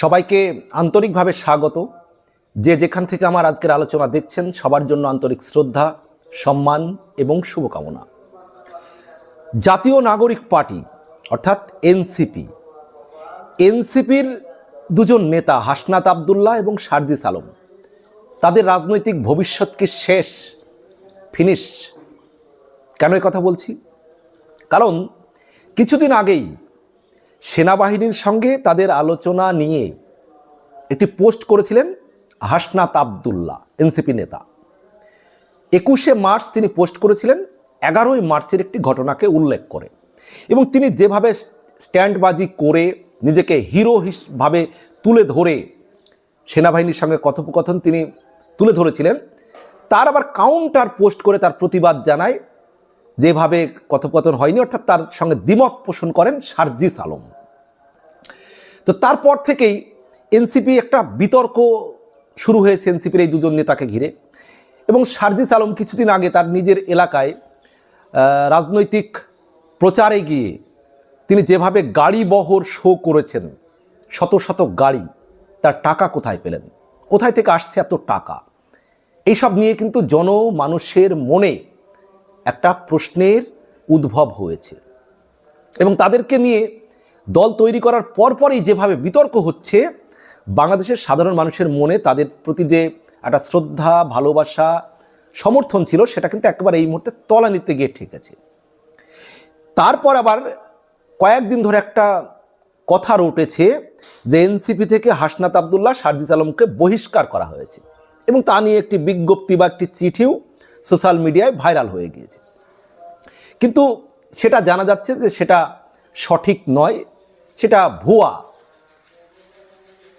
সবাইকে আন্তরিকভাবে স্বাগত। যে যেখান থেকে আমার আজকের আলোচনা দেখছেন, সবার জন্য আন্তরিক শ্রদ্ধা, সম্মান এবং শুভকামনা। জাতীয় নাগরিক পার্টি, অর্থাৎ এনসিপি। এনসিপির দুজন নেতা হাসনাত আবদুল্লাহ এবং সারজিস আলম। তাদের রাজনৈতিক ভবিষ্যৎ কি শেষ, ফিনিশ, কেন কথা বলছি? কারণ কিছুদিন আগেই সেনাবাহিনীর সঙ্গে তাদের আলোচনা নিয়ে একটি পোস্ট করেছিলেন হাসনাত আবদুল্লাহ, এনসিপি নেতা। একুশে মার্চ তিনি পোস্ট করেছিলেন, এগারোই মার্চের একটি ঘটনাকে উল্লেখ করে। এবং তিনি যেভাবে স্ট্যান্ডবাজি করে নিজেকে হিরো হিসভাবে তুলে ধরে সেনাবাহিনীর সঙ্গে কথোপকথন তিনি তুলে ধরেছিলেন, তার আবার কাউন্টার পোস্ট করে তার প্রতিবাদ জানায়, যেভাবে কথোপকথন হয়নি, অর্থাৎ তার সঙ্গে দ্বিমত পোষণ করেন সার্জিস আলম। তো তারপর থেকেই এনসিপি একটা বিতর্ক শুরু হয়েছে এনসিপির এই দুজন নেতাকে ঘিরে। এবং সার্জিস আলম কিছুদিন আগে তার নিজের এলাকায় রাজনৈতিক প্রচারে গিয়ে তিনি যেভাবে গাড়ি বহর শো করেছেন, শত শত গাড়ি, তার টাকা কোথায় পেলেন? কোথায় থেকে আসছে এত টাকা? এইসব নিয়ে কিন্তু জনমানুষের মনে একটা প্রশ্নের উদ্ভব হয়েছে। এবং তাদেরকে নিয়ে দল তৈরি করার পরপরই যেভাবে বিতর্ক হচ্ছে, বাংলাদেশের সাধারণ মানুষের মনে তাদের প্রতি যে একটা শ্রদ্ধা, ভালোবাসা, সমর্থন ছিল, সেটা কিন্তু একেবারে এই মুহূর্তে তলানিতে গিয়ে ঠিক আছে। তারপর আবার কয়েকদিন ধরে একটা কথা উঠেছে যে এনসিপি থেকে হাসনাত আবদুল্লাহ সার্জিস আলমকে বহিষ্কার করা হয়েছে এবং তা নিয়ে একটি বিজ্ঞপ্তি বা একটি চিঠিও সোশ্যাল মিডিয়ায় ভাইরাল হয়ে গিয়েছে। কিন্তু সেটা জানা যাচ্ছে যে সেটা সঠিক নয় সেটা ভুয়া।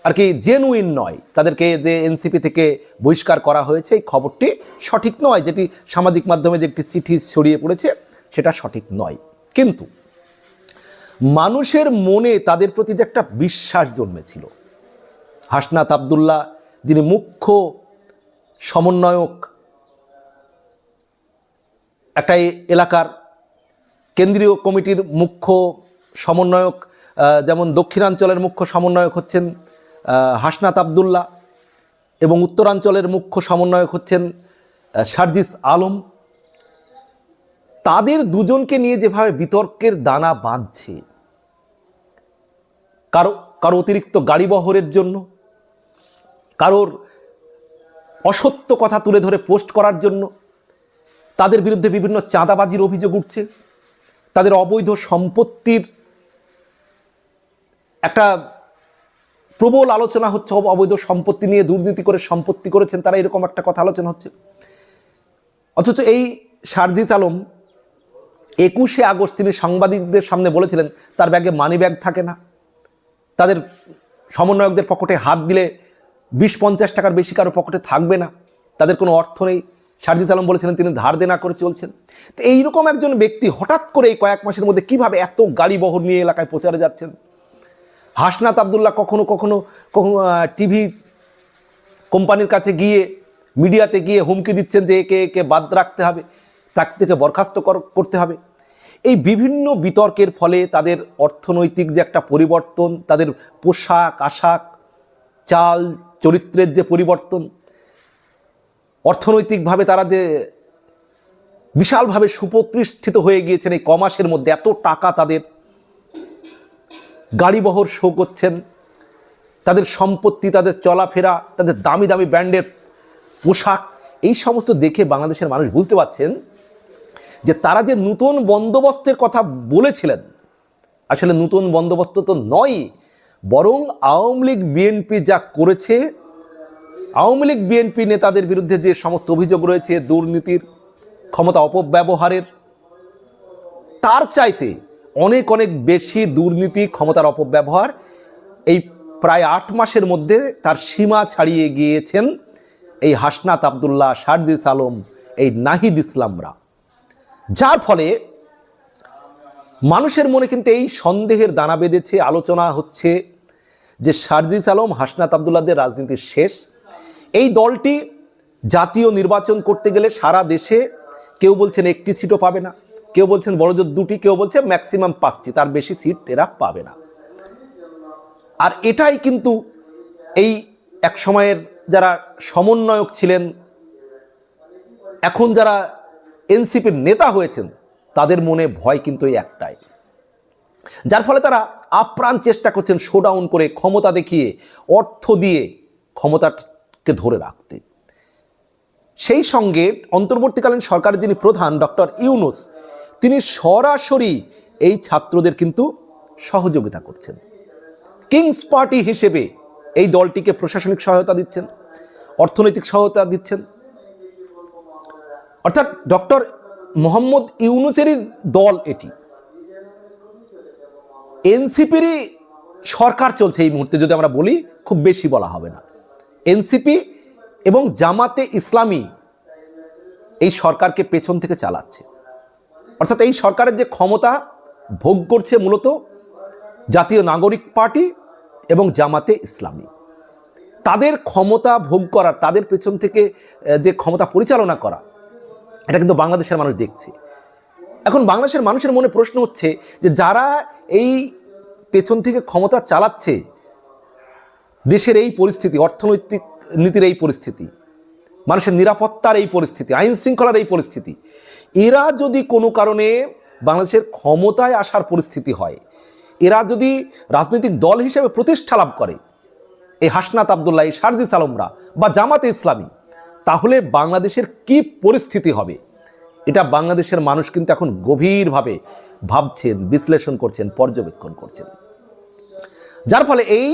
আর কি জেনুইন নয়। তাদেরকে যে এনসিপি থেকে বহিষ্কার করা হয়েছে, এই খবরটি সঠিক নয়। যেটি সামাজিক মাধ্যমে যে একটি চিঠি ছড়িয়ে পড়েছে, সেটা সঠিক নয়। কিন্তু মানুষের মনে তাদের প্রতি যে একটা বিশ্বাস জন্মেছিল। হাসনাত আবদুল্লাহ, যিনি মুখ্য সমন্বয়ক একটা এলাকার কেন্দ্রীয় কমিটির মুখ্য সমন্বয়ক যেমন দক্ষিণাঞ্চলের মুখ্য সমন্বয়ক হচ্ছেন হাসনাত আবদুল্লাহ এবং উত্তরাঞ্চলের মুখ্য সমন্বয়ক হচ্ছেন সার্জিস আলম। তাদের দুজনকে নিয়ে যেভাবে বিতর্কের দানা বাঁধছে, কারও কারও অতিরিক্ত গাড়ি বহরের জন্য, কারোর অসত্য কথা তুলে ধরে পোস্ট করার জন্য, তাদের বিরুদ্ধে বিভিন্ন চাঁদাবাজির অভিযোগ উঠছে, তাদের অবৈধ সম্পত্তির একটা প্রবল আলোচনা হচ্ছে, অব- অবৈধ সম্পত্তি নিয়ে দুর্নীতি করে সম্পত্তি করেছেন, তারা এরকম একটা কথা আলোচনা হচ্ছে। অথচ এই সার্জিস আলম একুশে আগস্ট তিনি সাংবাদিকদের সামনে বলেছিলেন, তার ব্যাগে মানি ব্যাগ থাকে না। তাদের সমন্বয়কদের পকেটে হাত দিলে বিশ পঞ্চাশ টাকার বেশি কারও পকেটে থাকবে না। তাদের কোনো অর্থ নেই। সারজিস আলম বলেছিলেন, তিনি ধার দেনা করে চলছেন। তো এইরকম একজন ব্যক্তি হঠাৎ করে এই কয়েক মাসের মধ্যে কীভাবে এত গাড়ি বহর নিয়ে এলাকায় প্রচারে যাচ্ছেন? হাসনাত আবদুল্লাহ কখনো কখনো টিভি কোম্পানির কাছে গিয়ে, মিডিয়াতে গিয়ে হুমকি দিচ্ছেন যে একে একে বাদ রাখতে হবে চাকরি থেকে বরখাস্ত কর- করতে হবে। এই বিভিন্ন বিতর্কের ফলে তাদের অর্থনৈতিক যে একটা পরিবর্তন, তাদের পোশাক, আশাক, চাল, চরিত্রের যে পরিবর্তন, অর্থনৈতিকভাবে তারা যে বিশালভাবে সুপ্রতিষ্ঠিত হয়ে গিয়েছেন এই কমাসের মধ্যে, এত টাকা তাদের গাড়িবহর শো করছেন। তাদের সম্পত্তি, তাদের চলাফেরা, তাদের দামি দামি ব্র্যান্ডের পোশাক, এই সমস্ত দেখে বাংলাদেশের মানুষ বুঝতে পারছেন যে তারা যে নতুন বন্দোবস্তের কথা বলেছিলেন, আসলে নতুন বন্দোবস্ত তো নয় বরং আওয়ামী লীগ, বিএনপি যা করেছে, আওয়ামী লীগ, বিএনপি নেতাদের বিরুদ্ধে যে সমস্ত অভিযোগ রয়েছে, দুর্নীতির ক্ষমতা অপব্যবহারের, তার চাইতে অনেক অনেক বেশি দুর্নীতি, ক্ষমতার অপব্যবহার এই প্রায় আট মাসের মধ্যে তার সীমা ছাড়িয়ে গিয়েছেন এই হাসনাত আবদুল্লাহ শারজিস আলম এই নাহিদ ইসলামরা। যার ফলে মানুষের মনে কিন্তু এই সন্দেহের দানা বেঁধেছে, আলোচনা হচ্ছে যে শারজিস আলম হাসনাত আবদুল্লাদের রাজনীতির শেষ। এই দলটি জাতীয় নির্বাচন করতে গেলে সারা দেশে কেউ বলছেন একটি সিটও পাবে না। কেউ বলছেন বড়জোর দুটি, কেউ বলছে ম্যাক্সিমাম পাঁচটি, তার বেশি সিট এরা পাবে না। আর এটাই কিন্তু এই এক সময়ের যারা সমন্বয়ক ছিলেন, এখন যারা এনসিপির নেতা হয়েছেন, তাদের মনে ভয় কিন্তু এই একটাই। যার ফলে তারা আপ্রাণ চেষ্টা করছেন শোডাউন করে, ক্ষমতা দেখিয়ে, অর্থ দিয়ে ক্ষমতাকে ধরে রাখতে। সেই সঙ্গে অন্তর্বর্তীকালীন সরকারের যিনি প্রধান, ডক্টর ইউনুস তিনি সরাসরি এই ছাত্রদের কিন্তু সহযোগিতা করছেন। কিংস পার্টি হিসেবে এই দলটিকে প্রশাসনিক সহায়তা দিচ্ছেন, অর্থনৈতিক সহায়তা দিচ্ছেন। অর্থাৎ ডক্টর মোহাম্মদ ইউনুসেরই দল এটি। এনসিপিরই সরকার চলছে এই মুহূর্তে, যদি আমরা বলি, খুব বেশি বলা হবে না। এনসিপি এবং জামাতে ইসলামী এই সরকারকে পেছন থেকে চালাচ্ছে। অর্থাৎ এই সরকারের যে ক্ষমতা ভোগ করছে মূলত জাতীয় নাগরিক পার্টি এবং জামাতে ইসলামী। তাদের ক্ষমতা ভোগ করার তাদের পেছন থেকে যে ক্ষমতা পরিচালনা করা, এটা কিন্তু বাংলাদেশের মানুষ দেখছে। এখন বাংলাদেশের মানুষের মনে প্রশ্ন হচ্ছে যে যারা এই পেছন থেকে ক্ষমতা চালাচ্ছে, দেশের এই পরিস্থিতি, অর্থনৈতিক নীতির এই পরিস্থিতি মানুষের নিরাপত্তার এই পরিস্থিতি, আইন শৃঙ্খলার এই পরিস্থিতি। এরা যদি কোনো কারণে বাংলাদেশের ক্ষমতায় আসার পরিস্থিতি হয়, এরা যদি রাজনৈতিক দল হিসেবে প্রতিষ্ঠা লাভ করে, এই হাসনাত আবদুল্লাহ, এই শারজিস আলমরা বা জামাতে ইসলামী, তাহলে বাংলাদেশের কি পরিস্থিতি হবে? এটা বাংলাদেশের মানুষ কিন্তু এখন গভীরভাবে ভাবছেন, বিশ্লেষণ করছেন, পর্যবেক্ষণ করছেন। যার ফলে এই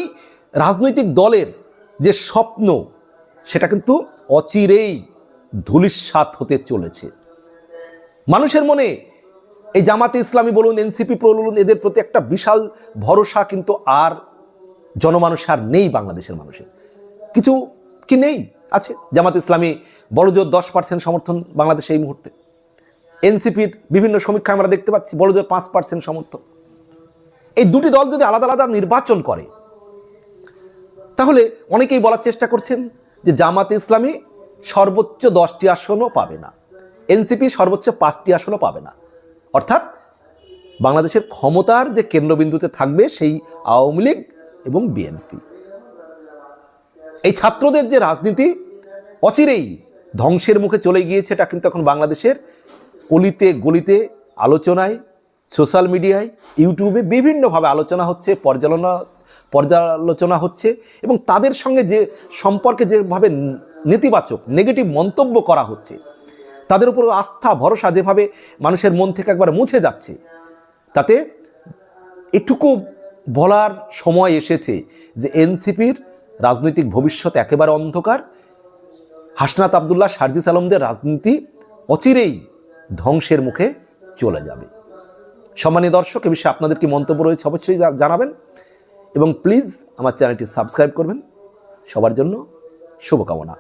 রাজনৈতিক দলের যে স্বপ্ন, সেটা কিন্তু অচিরেই ধূলিসাৎ হতে চলেছে। মানুষের মনে এই জামাতে ইসলামী বলুন, এনসিপি বলুন, এদের প্রতি একটা বিশাল ভরসা কিন্তু আর জনমানুষ আর নেই বাংলাদেশের মানুষের। কিছু কি নেই? আছে। জামাত ইসলামী বড়জোর দশ পার্সেন্ট সমর্থন বাংলাদেশে এই মুহূর্তে। এনসিপির বিভিন্ন সমীক্ষা আমরা দেখতে পাচ্ছি বড়জোর পাঁচ পার্সেন্ট সমর্থন। এই দুটি দল যদি আলাদা আলাদা নির্বাচন করে, তাহলে অনেকেই বলার চেষ্টা করছেন যে জামাত ইসলামী সর্বোচ্চ দশটি আসনও পাবে না। এনসিপি সর্বোচ্চ পাঁচটি আসনও পাবে না। অর্থাৎ বাংলাদেশের ক্ষমতার যে কেন্দ্রবিন্দুতে থাকবে সেই আওয়ামী লীগ এবং বিএনপি। এই ছাত্রদের যে রাজনীতি অচিরেই ধ্বংসের মুখে চলে গিয়েছে, এটা কিন্তু এখন বাংলাদেশের অলিতে গলিতে আলোচনায়, সোশ্যাল মিডিয়ায়, ইউটিউবে বিভিন্নভাবে আলোচনা হচ্ছে, পর্যালোচনা পর্যালোচনা হচ্ছে এবং তাদের সঙ্গে যে সম্পর্কে যেভাবে নেতিবাচক নেগেটিভ মন্তব্য করা হচ্ছে, তাদের উপর আস্থা, ভরসা যেভাবে মানুষের মন থেকে একবার মুছে যাচ্ছে, তাতে এটুকু বলার সময় এসেছে যে এনসিপির রাজনৈতিক ভবিষ্যৎ একেবারে অন্ধকার। হাসনাত আবদুল্লাহ শারজিস আলমদের রাজনীতি অচিরেই ধ্বংসের মুখে চলে যাবে। সম্মানীয় দর্শক, এ বিষয়ে আপনাদের কি মন্তব্য রয়েছে অবশ্যই জানাবেন। এবং প্লিজ আমার চ্যানেলটি সাবস্ক্রাইব করবেন। সবার জন্য শুভকামনা।